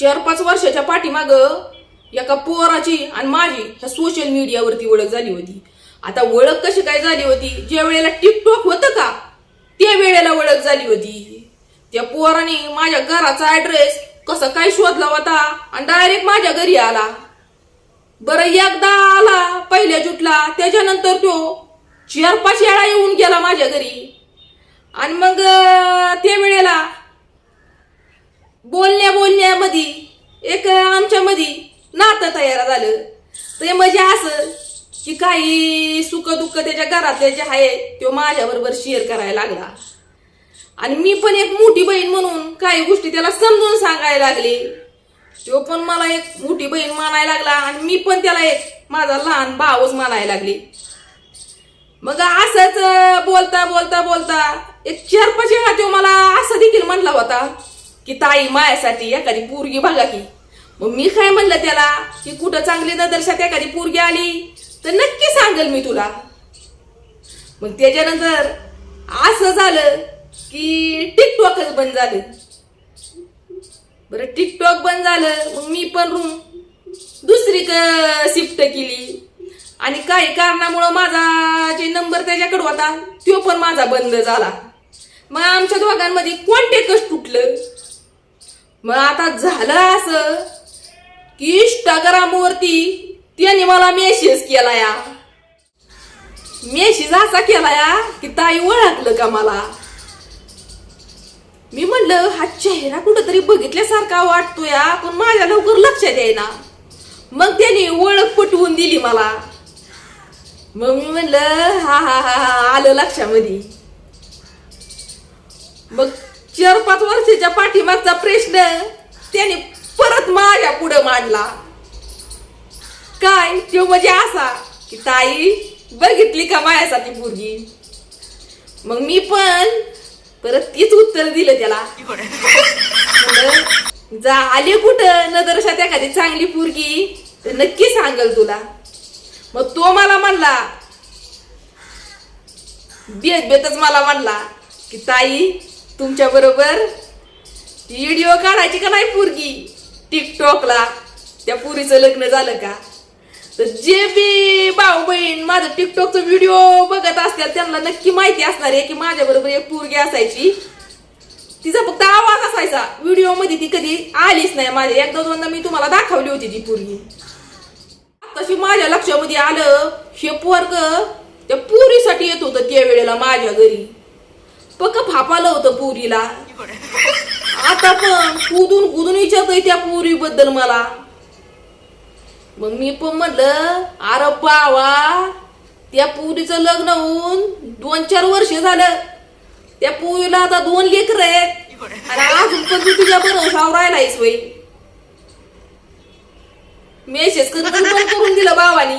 चार पाच वर्षाच्या पाठीमाग एका पोराची आणि माझी ह्या सोशल मीडियावरती ओळख झाली होती. आता ओळख कशी काय झाली होती? ज्या वेळेला टिकटॉक होतं का त्या वेळेला ओळख झाली होती. त्या पोराने माझ्या घराचा ऍड्रेस कसा काय शोधला होता आणि डायरेक्ट माझ्या घरी आला. बरं एकदा आला पहिल्या जुटला त्याच्यानंतर तो चार पाच वेळा येऊन गेला माझ्या घरी. आणि मग त्या वेळेला बोलण्या बोलण्यामध्ये एक आमच्यामध्ये नातं तयार झालं. ते म्हणजे असं की काही सुख दुःख त्याच्या घरातले जे आहे तो माझ्याबरोबर शेअर करायला लागला. आणि मी पण एक मोठी बहीण म्हणून काही गोष्टी त्याला समजून सांगायला लागले. तो पण मला एक मोठी बहीण मानायला लागला आणि मी पण त्याला एक माझा लहान भाऊच मानायला लागले. मग असंच बोलता बोलता बोलता एक चार पाच वेळा तो मला असं देखील म्हटला होता. की ताई मायासाठी एखादी पोरगी बघा की. मग मी काय म्हणलं त्याला? की कुठं चांगली नदर्शात एखादी पोरगी आली तर नक्की सांगेल मी तुला. मग त्याच्यानंतर असं झालं की टिकटॉकच बंद झालं. बरं टिकटॉक बंद झालं मग मी पण रूम दुसरी शिफ्ट केली. आणि काही कारणामुळं माझा जे नंबर त्याच्याकडे होता तो पण माझा बंद झाला. मग आमच्या दोघांमध्ये कॉन्टॅक्टच तुटलं. मग आता झालं असं. की इंस्टाग्रामवरती त्याने मला मेसेज केला या. मेसेज असा केला या की ताई ओळखलं का मला? मी म्हणलं हा चेहरा कुठंतरी बघितल्यासारखा वाटतो या पण माझ्या लवकर लक्षात येईना. मग त्याने ओळख पटवून दिली मला. मग मी म्हणलं हा हा हा हा आलं लक्षामध्ये. मग चार पाच वर्षाच्या पाठीमागचा प्रश्न त्याने परत माझ्या पुढं मांडला. काय? तो म्हणजे असा की ताई बघितली का माझ्यासाठी पोरगी? मग मी पण परत तीच उत्तर दिलं त्याला. जा आले कुठं? नदरशात एखादी चांगली पोरगी? तर नक्की सांगल तुला. मग तो मला म्हणला बेत बेतच मला म्हणला की ताई तुमच्या बरोबर व्हिडिओ काढायची का नाही पोरगी? टिकटॉकला त्या पुरीचं लग्न झालं का? तर जे बी भाऊ बहीण माझं टिकटॉकचा व्हिडिओ बघत असतील त्यांना नक्की माहिती असणार आहे की माझ्या बरोबर एक पोरगी असायची. तिचा फक्त आवाज असायचा. व्हिडिओमध्ये ती कधी आलीच नाही माझ्या. एकदा दोनदा मी तुम्हाला दाखवली होती ती पोरगी. तशी माझ्या लक्षामध्ये आलं हे पोरग त्या पुरीसाठी येत होतं त्या वेळेला माझ्या घरी. पक्क फापालं होतं पुरीला. आता पण कुदून कुदून विचारतोय त्या पुरी बद्दल मला. मग मी पण म्हणलं अरे बावा त्या पुरीचं लग्न होऊन दोन चार वर्ष झालं. त्या पुरीला आता दोन लेकर आहेत. आणि अजून पण तू तुझ्या बरोबर राहिलायस वय मेसेज करून पण करून दिलं भावानी